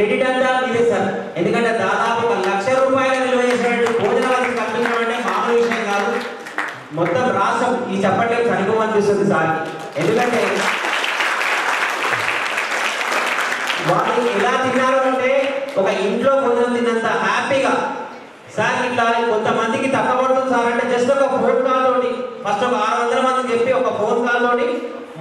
Credit అంతా ఇదే sir. ఎందుకంటే దాదాపు ఒక లక్ష రూపాయల విలువ చేసినట్టు భోజన వసతి కల్పించడం అంటే మామూలు విషయం కాదు. మొత్తం రాష్ట్రం ఈ చప్పట్లకు చనిపోమనిపిస్తుంది సార్. ఎందుకంటే వాళ్ళు ఎలా తిన్నారు అంటే ఒక ఇంట్లో భోజనం తిన్నంత హ్యాపీగా. సార్ ఇట్లా కొంతమందికి తగ్గబడుతుంది సార్ అంటే జస్ట్ ఒక ఫోన్ కాల్ తోటి ఫస్ట్ ఒక ఆరు వందల మందికి చెప్పి ఒక ఫోన్ కాల్ తోటి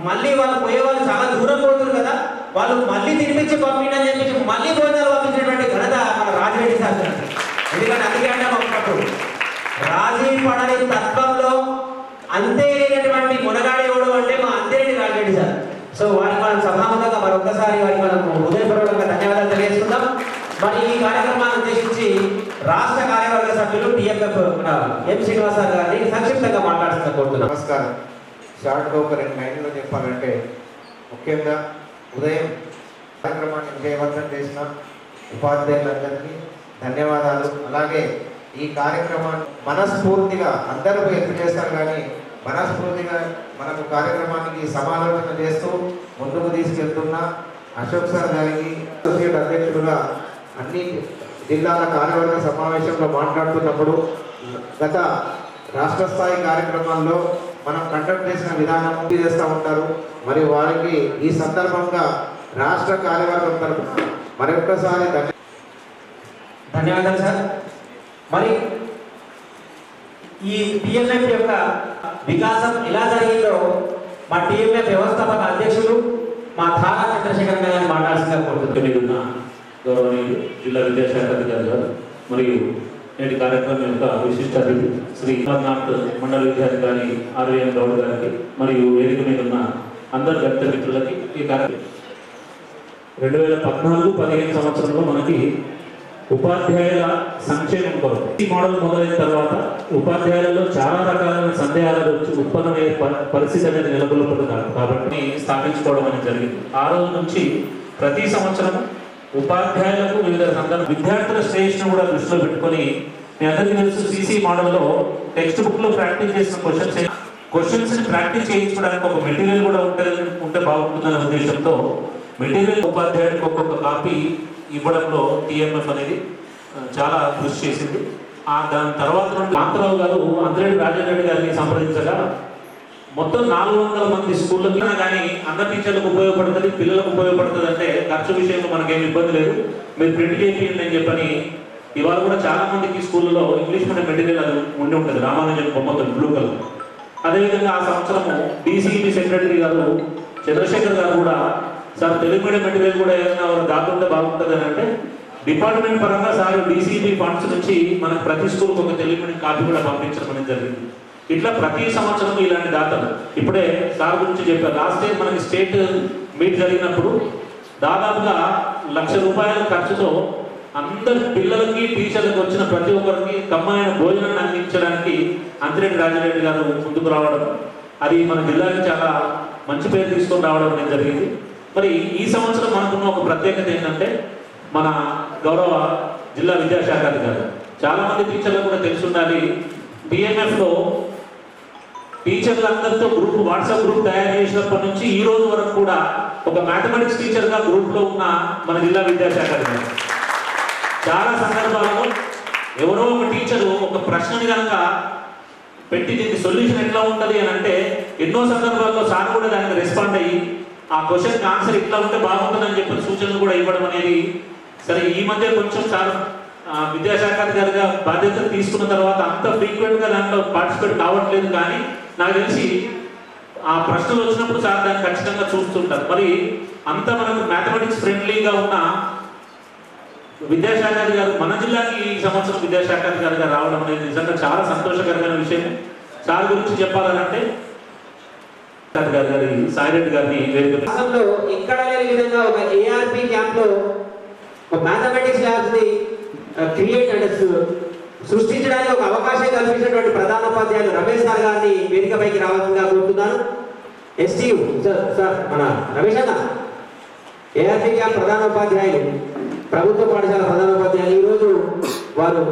మళ్ళీ వాళ్ళు పోయే వాళ్ళు చాలా దూరం పోతున్నారు కదా. వాళ్ళు మళ్ళీ తినిపించి అని చెప్పి మళ్ళీ భోజనాలు పంపించినటువంటి ఘనత మన రాజరెడ్డి సార్ ఎందుకంటే ఎందుకంటే అందుకంటే ఒకప్పుడు రాజీ పడని తత్వంలో అంతే లేనటువంటి ఎవడు అంటే మా అంతేరెడ్డి రాజరెడ్డి సార్. సో వారికి మనం సభాముఖంగా మరొకసారి వారికి మనం హృదయపూర్వకంగా ధన్యవాదాలు తెలియజేస్తున్నాం మరి ఈ కార్యక్రమాన్ని ఉద్దేశించి రాష్ట్ర కార్యవర్గ సభ్యులు టిఎంఎఫ్ మన ఎం శ్రీనివాసరావు గారిని సంక్షిప్తంగా మాట్లాడుతున్న కోరుతున్నాం. నమస్కారం. షార్ట్గా ఒక రెండు లైన్లో చెప్పాలంటే ముఖ్యంగా ఉదయం కార్యక్రమాన్ని విజయవంతం చేసిన ఉపాధ్యాయులందరికీ ధన్యవాదాలు. అలాగే ఈ కార్యక్రమాన్ని మనస్ఫూర్తిగా అందరూ ఎదురు చేస్తారు కానీ మనస్ఫూర్తిగా మనకు కార్యక్రమానికి సమాలోచన చేస్తూ ముందుకు తీసుకెళ్తున్న అశోక్ సార్ గారికి అసోసియేట్ అధ్యక్షుడుగా అన్ని జిల్లాల కార్యవర్గ సమావేశంలో మాట్లాడుతున్నప్పుడు గత రాష్ట్ర స్థాయి కార్యక్రమాల్లో మనం కండక్ట్ చేసిన విధానం చేస్తూ ఉంటారు. మరి వారికి ఈ సందర్భంగా రాష్ట్ర కార్యవర్గం తరఫున మరొక్కసారి ధన్య ధన్యవాదాలు సార్. మరి ఈ టిఎంఎఫ్ యొక్క వికాసం ఎలా జరిగిందో మా టిఎంఎఫ్ వ్యవస్థాపక అధ్యక్షులు మా ధారా చంద్రశేఖర్ గారిని మాట్లాడాల్సిందిగా కోరుతున్నాను గౌరవనీయులు జిల్లా విద్యాశాఖ అధికారి గారు మరియు నేటి కార్యక్రమం యొక్క విశిష్ట అతిథి శ్రీ అమర్నాథ్ మండల విద్యాధికారి ఆర్వీఎన్ గౌడ్ గారికి మరియు వేదిక మీద ఉన్న అందరు గణిత మిత్రులకి ఈ కార్యక్రమం. రెండు వేల పద్నాలుగు పదిహేను సంవత్సరంలో మనకి ఉపాధ్యాయుల సంక్షేమం కొరకు ఈ మోడల్ మొదలైన తర్వాత ఉపాధ్యాయులలో చాలా రకాలైన సందేహాలు వచ్చి ఉత్పన్నమయ్యే ప- పరిస్థితి అనేది నెలకొల్పడుతున్నారు కాబట్టి స్థాపించుకోవడం అనేది జరిగింది. ఆ రోజు నుంచి ప్రతి సంవత్సరం ఉపాధ్యాయులకు వివిధ సందర్భ విద్యార్థుల శ్రేయస్సును కూడా దృష్టిలో పెట్టుకొని మీ అందరికీ తెలుసు సీసీ మోడల్లో టెక్స్ట్ బుక్లో ప్రాక్టీస్ చేసిన క్వశ్చన్స్ క్వశ్చన్స్ ప్రాక్టీస్ చేయించుకోవడానికి ఒక మెటీరియల్ కూడా ఉంటుంది ఉంటే బాగుంటుందనే ఉద్దేశంతో మెటీరియల్ ఉపాధ్యాయుడికి ఒక్కొక్క కాపీ ఇవ్వడంలో టీఎంఎఫ్ అనేది చాలా కృషి చేసింది. ఆ దాని తర్వాత నుండి కాంతరావు గారు అంతరెడ్డి రాజారెడ్డి గారిని సంప్రదించగా మొత్తం నాలుగు వందల మంది స్కూళ్ళకి కానీ అందరి టీచర్లకు ఉపయోగపడుతుంది పిల్లలకు ఉపయోగపడుతుంది అంటే ఖర్చు విషయంలో మనకేం ఇబ్బంది లేదు. మీరు ప్రింట్ చేయండి అని చెప్పని ఇవాళ కూడా చాలా మందికి స్కూళ్ళలో ఇంగ్లీష్ మీడియం మెటీరియల్ అది ఉండి ఉంటుంది. రామానుజన్ బొమ్మతో బ్లూ కలర్. అదేవిధంగా ఆ సంవత్సరము డీసీబీ సెక్రటరీ గారు చంద్రశేఖర్ గారు కూడా సార్ తెలుగు మీడియం మెటీరియల్ కూడా ఏదైనా దాకుంటే బాగుంటుంది అని అంటే డిపార్ట్మెంట్ పరంగా సార్ డీసీబీ ఫండ్స్ నుంచి మనకు ప్రతి స్కూల్కి ఒక తెలుగు మీడియం కాపీ కూడా పంపించడం అనేది జరిగింది. ఇట్లా ప్రతి సంవత్సరం ఇలాంటి దాతలు. ఇప్పుడే సార్ గురించి చెప్పారు. లాస్ట్ ఇయర్ మనకి స్టేట్ మీట్ జరిగినప్పుడు దాదాపుగా లక్ష రూపాయల ఖర్చుతో అందరి పిల్లలకి టీచర్లకు వచ్చిన ప్రతి ఒక్కరికి కమ్మైన భోజనాన్ని అందించడానికి అంతిరెడ్డి రాజారెడ్డి గారు ముందుకు రావడం అది మన జిల్లాకి చాలా మంచి పేరు తీసుకొని రావడం అనేది జరిగింది. మరి ఈ సంవత్సరం మనకున్న ఒక ప్రత్యేకత ఏంటంటే మన గౌరవ జిల్లా విద్యాశాఖ అధికారి చాలామంది టీచర్లు కూడా తెలిసి ఉండాలి PMF టీచర్లందరితో గ్రూప్ వాట్సాప్ గ్రూప్ తయారు చేసినప్పటి నుంచి ఈ రోజు వరకు కూడా ఒక మ్యాథమెటిక్స్ టీచర్గా గ్రూప్లో ఉన్న మన జిల్లా విద్యాశాఖ చాలా సందర్భాలలో ఎవరో ఒక టీచరు ఒక ప్రశ్నని కనుక పెట్టి దీనికి సొల్యూషన్ ఎట్లా ఉంటుంది అని అంటే ఎన్నో సందర్భాల్లో సార్ కూడా దానికి రెస్పాండ్ అయ్యి ఆ క్వశ్చన్ ఆన్సర్ ఇట్లా ఉంటే బాగుంటుందని చెప్పిన సూచనలు కూడా ఇవ్వడం అనేది సరే ఈ మధ్య కొంచెం సార్ విద్యాశాఖ గారిగా బాధ్యతలు తీసుకున్న తర్వాత అంత ఫ్రీక్వెంట్గా దాంట్లో పార్టిసిపేట్ కావట్లేదు కానీ నాకు తెలిసి ఆ ప్రశ్నలు వచ్చినప్పుడు సార్ దాన్ని ఖచ్చితంగా చూస్తుంటారు. మరి అంత మనకు మ్యాథమెటిక్స్ ఫ్రెండ్లీగా ఉన్న విద్యాశాఖాధి గారు మన జిల్లాకి ఈ సంవత్సరం విద్యాశాఖ అధికారిగా రావడం అనేది నిజంగా చాలా సంతోషకరమైన విషయం. సార్ గురించి చెప్పాలంటే అధికారి గారి సాయిరెడ్డి గారిని ఇక్కడ ఎక్కడ లేని విధంగా ఒక ఏఆర్పి క్యాంప్లో ఒక మ్యాథమెటిక్స్ ల్యాబ్స్ని క్రియేట్ అంటే సృష్టించడానికి ఒక అవకాశం కల్పించినటువంటి ప్రధాన ఉపాధ్యాయులు రమేష్ సార్ గారిని వేదికపైకి రావాల్సిందిగా కోరుతున్నాను. ఎస్టీయు సార్ సార్ మన రమేష్ అన్న. ఏఆర్పి ప్రధాన ఉపాధ్యాయులు ప్రభుత్వ పాఠశాల ప్రధాన ఉపాధ్యాయులు. ఈరోజు వారు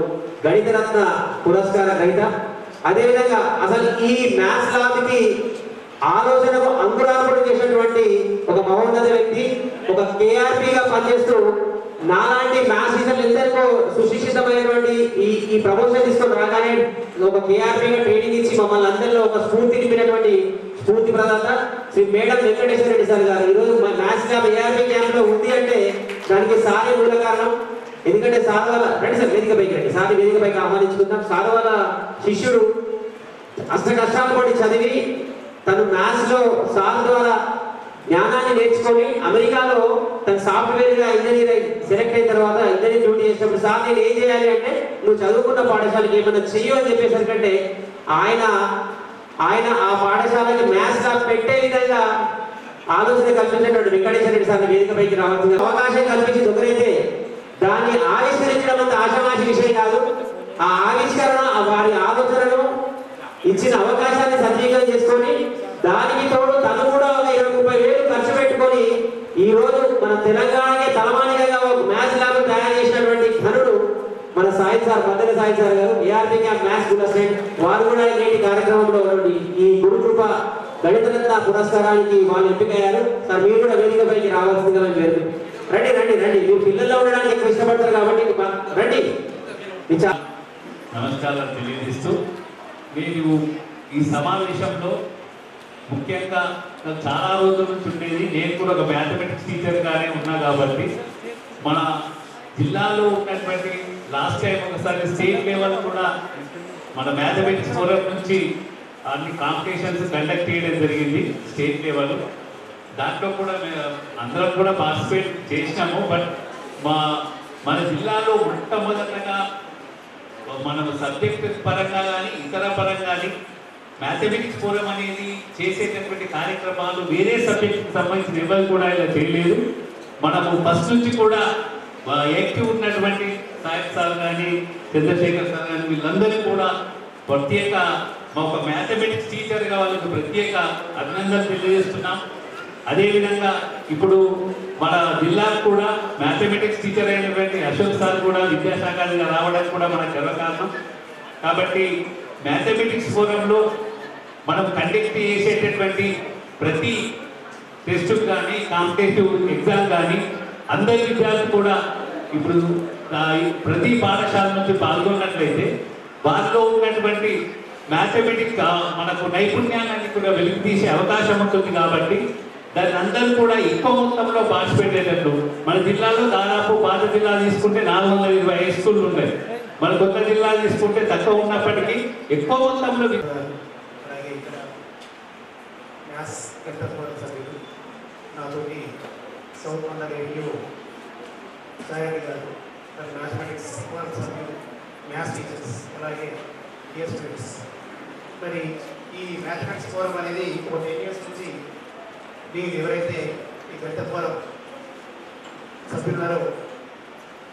గణిత రత్న పురస్కార గణిత అదేవిధంగా అసలు ఈ మ్యాథ్స్ ల్యాబ్కి ఆలోచనకు అంకురార్పణ చేసినటువంటి ఒక మహోన్నత వ్యక్తి ఒక కేఆర్పీగా పనిచేస్తూ నాలాంటి మ్యాథ్స్ టీచర్లు ఎందరికో సుశిక్షితమైనటువంటి ఈ ఈ ప్రమోషన్ తీసుకొని రాగానే ఒక కేఆర్పీగా ట్రైనింగ్ ఇచ్చి మమ్మల్ని అందరిలో ఒక స్ఫూర్తి నింపినటువంటి స్ఫూర్తి ప్రదాత శ్రీ మేడం వెంకటేశ్వర రెడ్డి సార్ గారు. ఈరోజు మా మ్యాథ్స్ క్యాబ్ ఏఆర్పీ క్యాంప్లో ఉంది అంటే దానికి సారే మూల కారణం. ఎందుకంటే సార్ వాళ్ళ రండి సార్ వేదిక పైకి రండి. సార్ వేదిక పైకి ఆహ్వానించుకుందాం. సార్ వాళ్ళ శిష్యుడు అష్ట కష్టాలు పడి చదివి తను మ్యాథ్స్లో సార్ ద్వారా జ్ఞానాన్ని నేర్చుకొని అమెరికాలో తన సాఫ్ట్వేర్గా ఇంజనీర్ అయి సెలెక్ట్ అయిన తర్వాత ఇంజనీర్ డ్యూటీ చేసినప్పుడు సార్ నేను ఏం చేయాలి అంటే నువ్వు చదువుకున్న పాఠశాలకి ఏమైనా చెయ్యు అని చెప్పేసరికంటే ఆయన ఆయన ఆ పాఠశాలకి మ్యాథ్స్ క్లాస్ పెట్టే విధంగా ఆలోచన కల్పించేటువంటి వెంకటేశ్వర రెడ్డి సార్ వేదికపైకి రావాల్సింది. అవకాశం కల్పించి ఒకరైతే దాన్ని ఆవిష్కరించడం అంత ఆశామాషి విషయం కాదు. ఆ ఆవిష్కరణ వారి ఆలోచనను ఇచ్చిన అవకాశాన్ని సద్వినియోగం చేసుకొని దానికి తోడు తను కూడా ఒక ఇరవై ముప్పై వేలు ఖర్చు పెట్టుకొని ఈ రోజు మన తెలంగాణకి తలమానికగా ఒక మ్యాథ్స్ ల్యాబ్ తయారు చేసినటువంటి ఘనుడు మన Sai sir Maddela Sai sir garu BRP camp maths good assistant వారు కూడా నేటి కార్యక్రమంలో ఉన్నటువంటి ఈ గురుకృప గణితరత్న పురస్కారానికి వాళ్ళు ఎంపికయ్యారు. సార్ మీరు కూడా వేదికపైకి రావాల్సిందిగా మేము వేరు రండి రండి రండి. మీరు పిల్లల్లో ఉండడానికి ఎక్కువ ఇష్టపడతారు కాబట్టి రండి. మీ నమస్కారాలు తెలియజేస్తూ నేను ఈ సమావేశంలో ముఖ్యంగా నాకు చాలా రోజుల నుంచి ఉండేది. నేను కూడా ఒక మ్యాథమెటిక్స్ టీచర్గానే ఉన్నా కాబట్టి మన జిల్లాలో ఉన్నటువంటి లాస్ట్ టైం ఒకసారి స్టేట్ లెవెల్ కూడా మన మ్యాథమెటిక్స్ ఫోరం నుంచి అన్ని కాంపిటీషన్స్ కండక్ట్ చేయడం జరిగింది స్టేట్ లెవెల్. దాంట్లో కూడా మేము అందరం కూడా పార్టిసిపేట్ చేసినాము బట్ మా మన జిల్లాలో మొట్టమొదటగా మనం సబ్జెక్ట్ పరంగా కానీ ఇతర పరంగా కానీ మ్యాథమెటిక్స్ ఫోరం అనేది చేసేటటువంటి కార్యక్రమాలు వేరే సబ్జెక్ట్కి సంబంధించిన ఎవరు కూడా ఇలా చేయలేదు. మనము ఫస్ట్ నుంచి కూడా యాక్టివ్ ఉన్నటువంటి నాయక్ సార్ కానీ చంద్రశేఖర్ సార్ కానీ వీళ్ళందరూ కూడా ప్రత్యేక మా ఒక మ్యాథమెటిక్స్ టీచర్గా వాళ్ళకి ప్రత్యేక అభినందనలు తెలియజేస్తున్నాం. అదేవిధంగా ఇప్పుడు మన జిల్లాకు కూడా మ్యాథమెటిక్స్ టీచర్ అయినటువంటి అశోక్ సార్ కూడా విద్యాశాఖగా రావడానికి కూడా మనకు గర్వకారణం. కాబట్టి మ్యాథమెటిక్స్ ఫోరంలో మనం కండక్ట్ చేసేటటువంటి ప్రతి టెస్ట్ కానీ కాంపిటేటివ్ ఎగ్జామ్ కానీ అందరి విద్యార్థులు కూడా ఇప్పుడు ప్రతి పాఠశాల నుంచి పాల్గొన్నట్లయితే వారిలో ఉన్నటువంటి మ్యాథమెటిక్స్ మనకు నైపుణ్యాన్ని కూడా వెలికి తీసే అవకాశం ఉంటుంది కాబట్టి దాన్ని అందరూ కూడా ఎక్కువ మొత్తంలో పార్టిసిపేట్ మన జిల్లాలో దాదాపు పాత జిల్లా తీసుకుంటే నాలుగు వందల ఇరవై హై స్కూళ్ళు ఉన్నాయి. మన కొత్త జిల్లా తీసుకుంటే తక్కువ ఉన్నప్పటికీ ఎక్కువ మొత్తంలో వి- అలాగే సార్ నాతోటి సౌత్ మండల గారు మరి మ్యాథమెటిక్స్ ఫోరం సభ్యులు మ్యాథ్స్ టీచర్స్ అలాగే డియర్ స్టూడెంట్స్ మరి ఈ మ్యాథమెటిక్స్ ఫోరం అనేది ఇంకో టెన్ ఇయర్స్ నుంచి దీన్ని ఎవరైతే ఈ పెద్ద ఫోరం సభ్యులున్నారో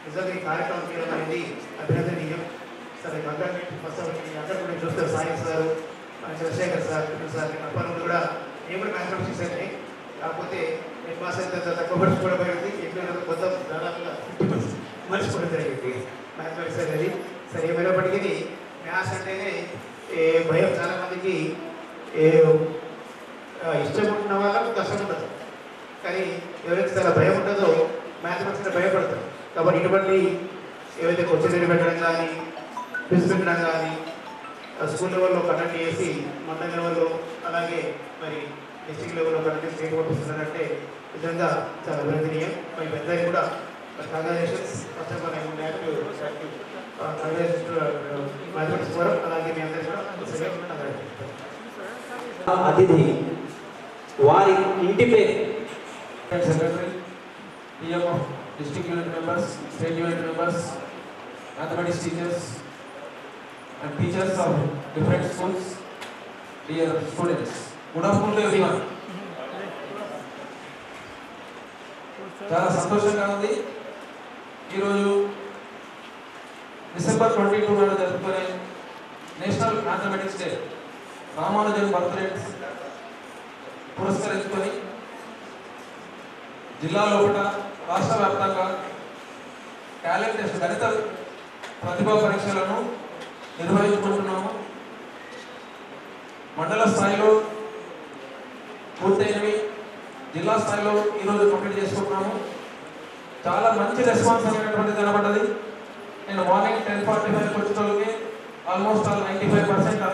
నిజంగా ఈ కార్యక్రమం చేయడం అనేది అభినందనీయం. సరే అందరినీ ఫస్ట్ అందరూ కూడా చూస్తారు సాయం సార్ మన చంద్రశేఖర్ సార్ సార్ అప్పటి కూడా నేను కూడా మ్యాథమెటిక్స్ అండి కాకపోతే నేను మా సార్ తక్కువ మర్చిపోవడం జరిగింది ఎప్పుడు మొత్తం దాదాపుగా ఫిఫ్టీ పర్సెంట్ మర్చిపోవడం జరిగింది మ్యాథమెటిక్స్ అనేది సరే ఏమైనప్పటికీ మ్యాథ్స్ అంటేనే ఏ, భయం చాలా మందికి ఏ, ఇష్టం ఉన్న వాళ్ళకు కష్టం ఉండదు. కానీ ఎవరైతే చాలా భయం ఉంటుందో మ్యాథమెటిక్స్ అంటే భయపడతారు. కాబట్టి ఇటువంటి ఏవైతే క్వశ్చన్ పెట్టడం కానీ క్విజ్ పెట్టడం కానీ స్కూల్ లెవెల్లో కండక్ట్ చేసి మండల లెవెల్లో అలాగే మరి డిస్ట్రిక్ట్ లెవెల్లో కండక్ట్ స్టేట్ పంపిస్తున్నారంటే నిజంగా చాలా అభినందనీయం. మరి పెద్దలు కూడా congratulations first of all congratulations forum అలాగే మీ అందరికీ కూడా అతిథి వారి ఇంటి పేరు of district unit members, state unit members, mathematics teachers, and teachers of different schools, dear students. Good afternoon to everyone. చాలా సంతోషంగా ఉంది ఈరోజు డిసెంబర్ ట్వంటీ టూ నాడు జరుపుకునే national mathematics day Ramanujan birthday పురస్కరించుకొని జిల్లా లోపల రాష్ట్ర వ్యాప్తంగా టాలెంట్ టెస్ట్ గణిత ప్రతిభా పరీక్షలను నిర్వహించుకుంటున్నాము. మండల స్థాయిలో పూర్తయినవి. జిల్లా స్థాయిలో ఈరోజు కంప్లీట్ చేసుకుంటున్నాము. చాలా మంచి రెస్పాన్స్ అనేటువంటిది కనబడ్డది నేను morning ten forty five వచ్చేటోళ్ళకి almost all ninety five percent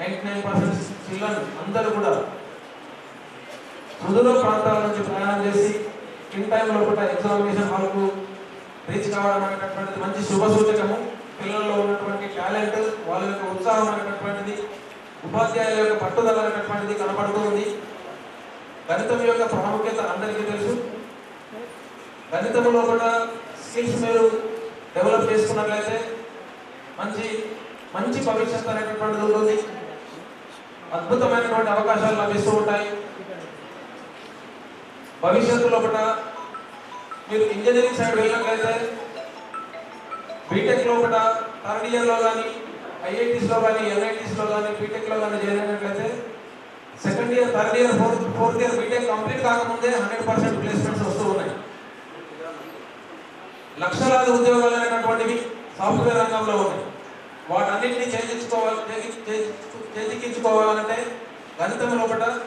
ninety nine percent children అందరూ కూడా సుదూర ప్రాంతాల నుంచి ప్రయాణం చేసి ఇన్ టైం లోపల ఎగ్జామినేషన్ హాల్కు రీచ్ కావడం అనేటటువంటిది మంచి శుభ సూచకము. పిల్లల్లో ఉన్నటువంటి టాలెంట్ వాళ్ళ యొక్క ఉత్సాహం అనేటటువంటిది ఉపాధ్యాయుల యొక్క పట్టుదల అనేటటువంటిది కనబడుతూ ఉంది. గణితం యొక్క ప్రాముఖ్యత అందరికీ తెలుసు. గణితంలో కూడా స్కిల్స్ మీరు డెవలప్ చేసుకున్నట్లయితే మంచి మంచి భవిష్యత్తు అనేటటువంటిది ఉంటుంది. అద్భుతమైనటువంటి అవకాశాలు లభిస్తూ ఉంటాయి. భవిష్యత్తులో కూడా మీరు ఇంజనీరింగ్ సైడ్ వెళ్ళినట్లయితే బీటెక్ కూడా థర్డ్ ఇయర్లో కానీ ఐఐటీస్లో కానీ ఎన్ఐటీస్లో కానీ బీటెక్లో కానీ చేరినట్లయితే second year third year fourth fourth year BTech complete కాకముందే హండ్రెడ్ పర్సెంట్ ప్లేస్మెంట్స్ వస్తాయి లక్షలాది ఉద్యోగాలు అనేటటువంటివి సాఫ్ట్వేర్ రంగంలో ఉన్నాయి. వాటన్నింటినీ చేజించుకోవాలి చేజి- చేజిక్కించుకోవాలంటే గణితం లోపల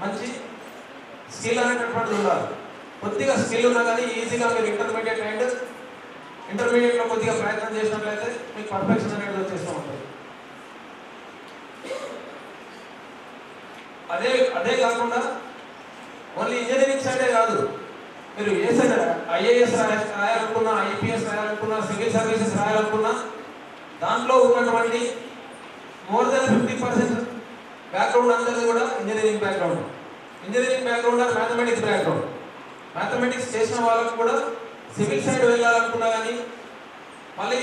మంచి స్కిల్ అనేటటువంటిది ఉండాలి. కొద్దిగా స్కిల్ ఉన్నా కానీ ఈజీగా మీరు ఇంటర్మీడియట్ అండ్ ఇంటర్మీడియట్లో కొద్దిగా ప్రయత్నం చేసినట్లయితే మీకు పర్ఫెక్షన్ అనేది వచ్చేస్తూ ఉంటుంది. అదే అదే కాకుండా ఓన్లీ ఇంజనీరింగ్ సైడే కాదు. మీరు ఏసైనా ఐఏఎస్ రాయాలనుకున్నా ఐపీఎస్ రాయాలనుకున్నా సివిల్ సర్వీసెస్ రాయాలనుకున్నా దాంట్లో ఉన్నటువంటి more than fifty percent background అందరిది కూడా engineering background engineering background or mathematics background mathematics చేసిన వాళ్ళకు కూడా సివిల్ సైడ్ వెళ్ళాలనుకున్నా కానీ మళ్ళీ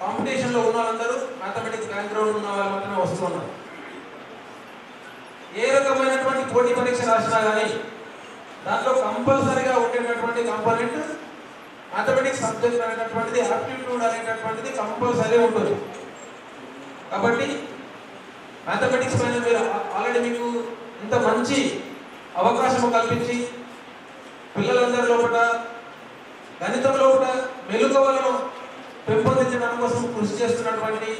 కాంపిటీషన్లో ఉన్న వాళ్ళందరూ మ్యాథమెటిక్స్ బ్యాక్గ్రౌండ్ ఉన్న వాళ్ళు మాత్రమే వస్తున్నారు ఏ రకమైనటువంటి పోటీ పరీక్ష రాసినా కానీ దాంట్లో కంపల్సరీగా ఉండేటటువంటి కంపోనెంట్ మ్యాథమెటిక్స్ సబ్జెక్ట్ అనేటటువంటిది ఆప్టిట్యూడ్ అనేటటువంటిది కంపల్సరీ ఉంటుంది. కాబట్టి మ్యాథమెటిక్స్ పైన మీరు ఆల్రెడీ మీకు ఇంత మంచి అవకాశం కల్పించి పిల్లలందరి లోపల గణితం లోపల మెలుకవలను పెంపొందించడం కోసం కృషి చేస్తున్నటువంటి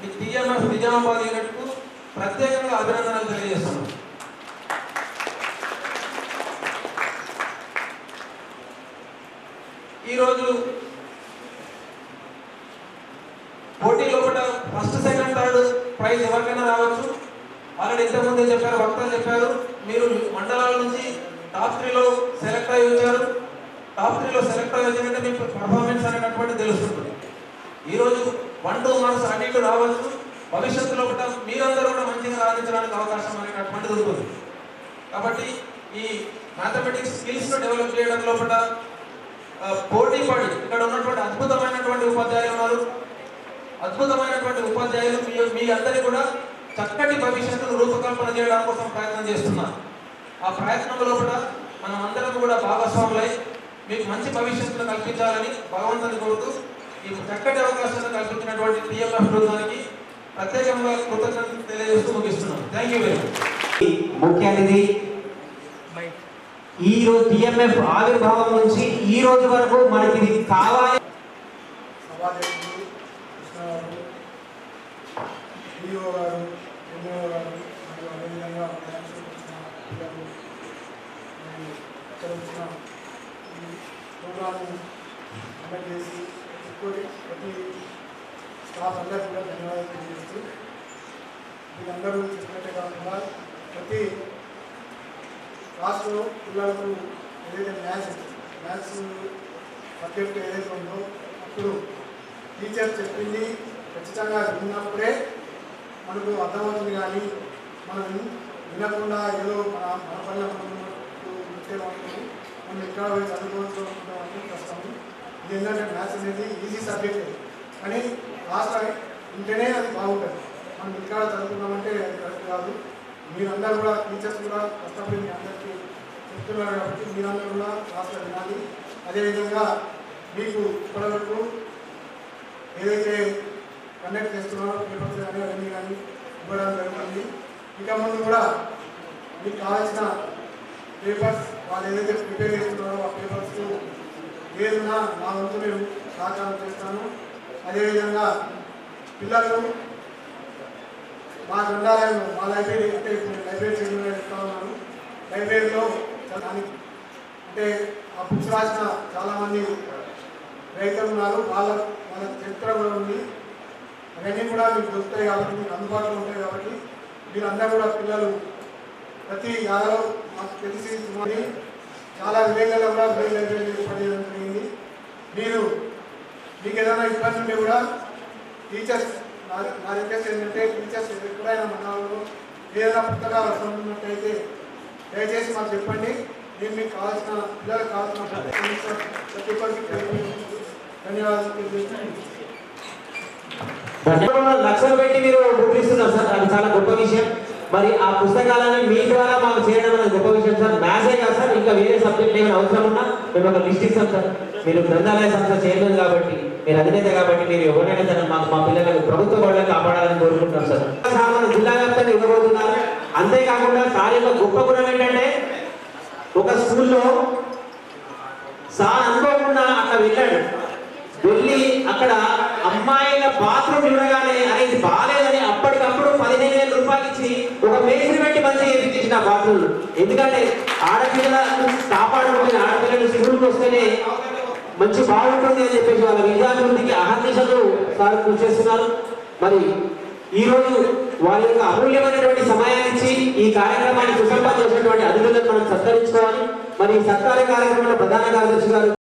ఈ నిజామాబాద్ యూనిట్కు ప్రత్యేకంగా అభినందనలు తెలియజేస్తున్నాను ఈరోజు పోటీ లోపల ఫస్ట్ సెకండ్ థర్డ్ ప్రైజ్ ఎవరికైనా రావచ్చు. ఆల్రెడీ ఇంతకుముందే చెప్పారు వక్తలు చెప్పారు. మీరు మండలాల నుంచి టాప్ త్రీలో సెలెక్ట్ అయ్యి వచ్చారు. టాప్ త్రీలో సెలెక్ట్ అయ్యి వచ్చినట్టే మీ పర్ఫార్మెన్స్ అనేటటువంటి తెలుస్తుంది ఈరోజు వన్ టూ మార్క్స్ అటు రావచ్చు. భవిష్యత్తులో కూడా మీరందరూ కూడా మంచిగా సాధించడానికి అవకాశం అనేటటువంటిది ఉంటుంది. కాబట్టి ఈ మ్యాథమెటిక్స్ స్కిల్స్ డెవలప్ చేయడం లోపల పోటీ పడి ఇక్కడ ఉన్నటువంటి అద్భుతమైనటువంటి ఉపాధ్యాయులు ఉన్నారు. అద్భుతమైనటువంటి ఉపాధ్యాయులు. మీ మీ అందరి కూడా చక్కటి భవిష్యత్తును రూపకల్పన చేయడం కోసం ప్రయత్నం చేస్తున్నారు ఆ ప్రయత్నంలో కూడా మనం అందరం కూడా భాగస్వాములై మీకు మంచి భవిష్యత్తును కల్పించాలని భగవంతుని కోరుతూ ఈ చక్కటి అవకాశాన్ని కల్పించినటువంటి టీఎంఎఫ్ బృందానికి ప్రత్యేకంగా కృతజ్ఞతలు తెలియజేస్తూ ముగిస్తున్నాం. థ్యాంక్ యూ వెరీ మచ్ ముఖ్య అతిథి ఈ రోజు టిఎంఎఫ్ ఆవిర్భావం నుంచి ఈ రోజు వరకు మనకి ఇది కావాలి. గారు గారు ఈ ప్రతి స్టాఫ్ అందరికీ కూడా ధన్యవాదాలు తెలియజేస్తూ వీళ్ళందరూ చూసినట్టే కాకుండా ప్రతి క్లాస్లో పిల్లలకు ఏదైతే మ్యాథ్స్ మ్యాథ్స్ సబ్జెక్ట్ ఏదైతే ఉందో అప్పుడు టీచర్ చెప్పింది ఖచ్చితంగా విన్నప్పుడే మనకు అర్థమవుతుంది కానీ మనం వినకుండా ఏదో మన మన పని మనం మనం ఎక్కడ పోయి చదువుకోవచ్చు అంటే కష్టం. ఇది ఏంటంటే మ్యాథ్స్ అనేది ఈజీ సబ్జెక్ట్. కానీ లాస్ట్ ఉంటేనే అది బాగుంటుంది. మనం ఇక్కడ చదువుకున్నామంటే అది కరెక్ట్ కాదు. మీరందరూ కూడా టీచర్స్ కూడా కష్టపడి మీ అందరికీ చెప్తున్నారు కాబట్టి మీరందరూ కూడా క్లాస్లో వినాలి అదేవిధంగా మీకు ఇప్పటివరకు ఏదైతే కండక్ట్ చేస్తున్నారో పేపర్స్ కానీ అవన్నీ కానీ ఇవ్వడం జరుగుతుంది. ఇక ముందు కూడా మీకు కావాల్సిన పేపర్స్ వాళ్ళు ఏదైతే ప్రిపేర్ చేస్తున్నారో ఆ పేపర్స్ ఏదైనా నా వంతు నేను సహకారం చేస్తాను. అదేవిధంగా పిల్లలు మా గ్రంథాలయంలో మా లైబ్రరీ అంటే ఇప్పుడు లైబ్రరీ చైర్మన్ చెప్తా ఉన్నాను లైబ్రరీలో అంటే ఆ బుక్స్ రాసిన చాలామంది రైతులు ఉన్నారు. వాళ్ళ వాళ్ళ చరిత్ర కూడా ఉంది. అవన్నీ కూడా మీకు దొరుకుతాయి కాబట్టి మీకు అందుబాటులో ఉంటాయి కాబట్టి మీరందరూ కూడా పిల్లలు ప్రతి యాదవ్ మాకు తెలిసి చాలా విలేజ్లలో కూడా విలేజ్ లైబ్రరీ ఏర్పాటు జరిగింది. మీరు మీకు ఏదైనా ఇబ్బంది ఉంటే కూడా టీచర్స్ నా రిక్వెస్ట్ ఏంటంటే టీచర్స్ ఎప్పుడైనా మన వాళ్ళు ఏదైనా పుస్తకాలు అవసరం ఉన్నట్టయితే దయచేసి మాకు చెప్పండి. నేను మీకు కావాల్సిన పిల్లలకు కావాల్సిన ప్రతి ఒక్కరికి ధన్యవాదాలు లక్షలు పెట్టి మీరు బుక్ ఇస్తున్నారు సార్. అది చాలా గొప్ప విషయం. మరి ఆ పుస్తకాలని మీ ద్వారా మాకు చేయడం అనేది గొప్ప విషయం సార్. మ్యాథ్సే కాదు సార్. ఇంకా వేరే సబ్జెక్ట్ ఏమైనా అవసరం ఉన్నా మేము ఒక లిస్ట్ ఇస్తాం సార్. మీరు గ్రంథాలయ సంస్థ చైర్మన్ కాబట్టి మీరు అధినేత కాబట్టి మీరు ఎవరైనా సరే మాకు మా పిల్లలకు ప్రభుత్వ వాళ్ళని కాపాడాలని కోరుకుంటున్నాం సార్. సామాను జిల్లా వ్యాప్తంగా ఇవ్వబోతున్నారు. అంతేకాకుండా సార్ యొక్క గొప్ప గుణం ఏంటంటే ఒక స్కూల్లో సార్ అనుకోకుండా అక్కడ వెళ్ళాడు. వెళ్ళి అక్కడ అమ్మాయిల బాత్రూమ్ చూడగానే అనేది బాగాలేదని అప్పటికప్పుడు పదిహేను వేల రూపాయలు ఇచ్చి ఒక మేస్త్రి పెట్టి మంచిగా చేపించేసిన బాత్రూమ్. ఎందుకంటే ఆడపిల్లలను కాపాడుకుంటే ఆడపిల్లలు శివుడికి వస్తేనే మంచి బాగుంటుంది అని చెప్పేసి వాళ్ళ విద్యాభివృద్ధికి అహర్నిశలు సార్ కృషి చేస్తున్నారు. మరి ఈరోజు వారి యొక్క అమూల్యమైనటువంటి సమయాన్ని ఈ కార్యక్రమాన్ని సుసంపన్న చేసినటువంటి అతిథులను మనం సత్కరించుకోవాలి. మరి ఈ సత్కార కార్యక్రమంలో ప్రధాన కార్యదర్శి గారు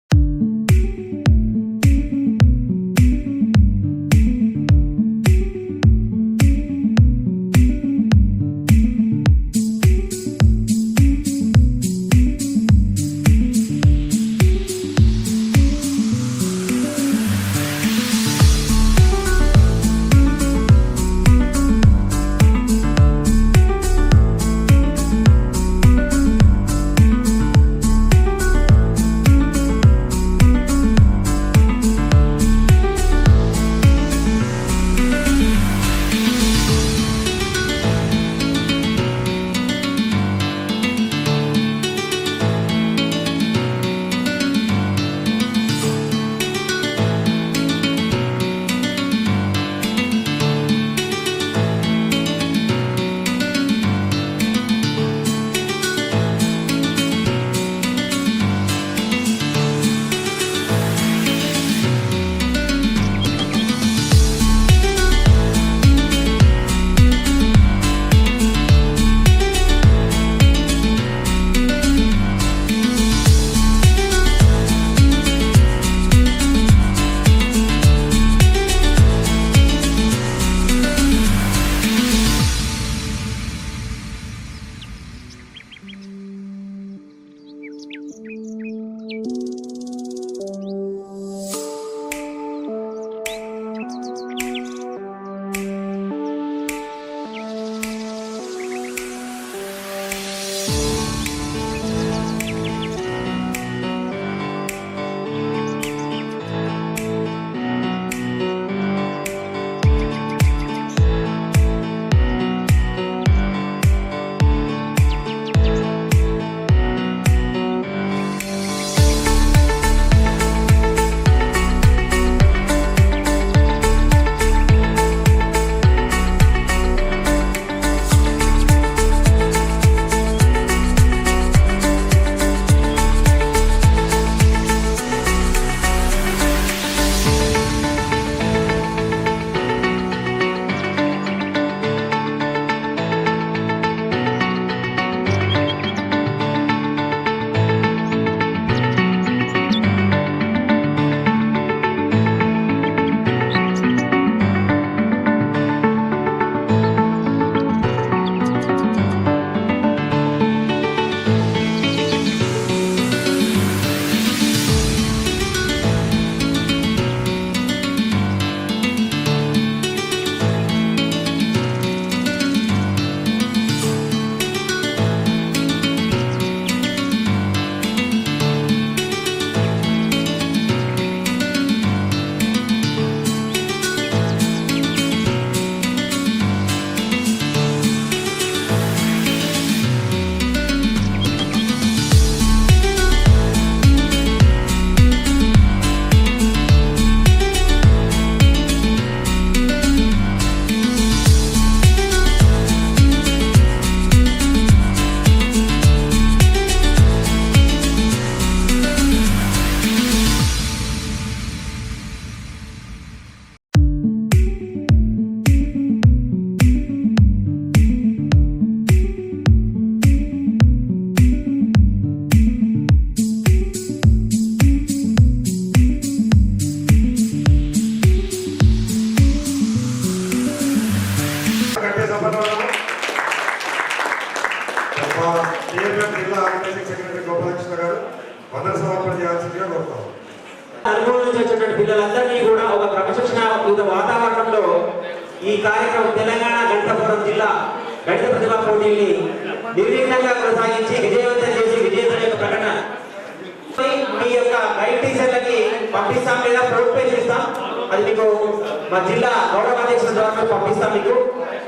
మా జిల్లా గౌరవ అధ్యక్షుల ద్వారా పంపిస్తాం మీకు.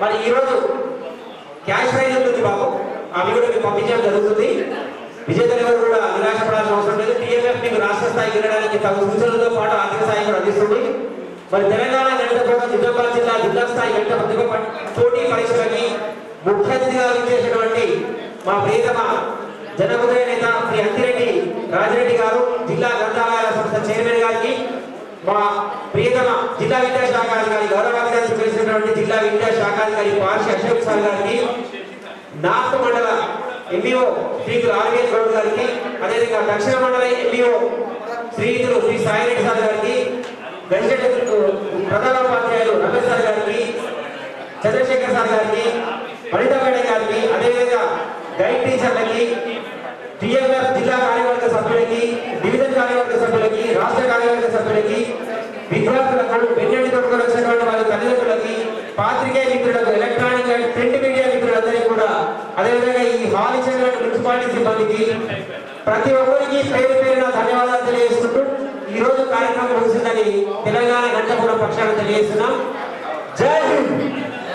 మరి ఈరోజు క్యాష్ ప్రైజ్ ఉంటుంది బాబు. అవి కూడా మీకు పంపించడం జరుగుతుంది. విజేతలు ఎవరు కూడా నిరాశపడాల్సిన అవసరం లేదు. టీఎంఎఫ్ మీకు రాష్ట్ర స్థాయికి వెళ్ళడానికి తగు సూచనలతో పాటు ఆర్థిక సాయం కూడా అందిస్తుంది. మరి తెలంగాణ గణిత బోర్డు నిజామాబాద్ జిల్లా జిల్లా స్థాయి గణిత ప్రతిభ పోటీ పరీక్షలకి ముఖ్య అతిథిగా విచ్చేసినటువంటి మా ప్రియతమ జనహృదయ నేత శ్రీ అంతిరెడ్డి రాజిరెడ్డి గారు జిల్లా గ్రంథాలయాల సంస్థ చైర్మన్ గారికి మా ప్రియతమ జిల్లా విద్యాశాఖాధికారి గౌరవాధికారి చేసినటువంటి జిల్లా విద్యాశాఖాధికారి పార్షి అశోక్ సార్ గారికి నార్త్ మండల ఎంపీఓ శ్రీయులు ఆర్వీఎస్ గౌడ్ గారికి అదేవిధంగా దక్షిణ మండల ఎంఈఓ శ్రీయులు శ్రీ సాయిరెడ్డి సార్ గారికి వెంకట ప్రధానోపాధ్యాయులు రమేష్ సార్ గారికి చంద్రశేఖర్ సార్ గారికి వనిత గారికి అదేవిధంగా గైడ్ టీచర్లకి టిఎంఎఫ్ జిల్లా కార్యవర్గ సభ్యులకి డివిజన్ కార్యవర్గ సభ్యులకి రాష్ట్ర కార్యవర్గ సభ్యులకి విద్యార్థులకు వెన్నెండి తొడుకొని వచ్చినటువంటి వారి తల్లిదండ్రులకి పాత్రికేయ మిత్రులకు ఎలక్ట్రానిక్ అండ్ ప్రింట్ మీడియా మిత్రులందరికీ కూడా అదేవిధంగా ఈ హాల్ ఇచ్చినటువంటి మున్సిపాలిటీ సిబ్బందికి ప్రతి ఒక్కరికి పేరు పేరున ధన్యవాదాలు తెలియజేసుకుంటూ ఈ రోజు కార్యక్రమం ముగిసిందని తెలంగాణ గంటపురం పక్షాన తెలియజేస్తున్నాం. జై హింద్!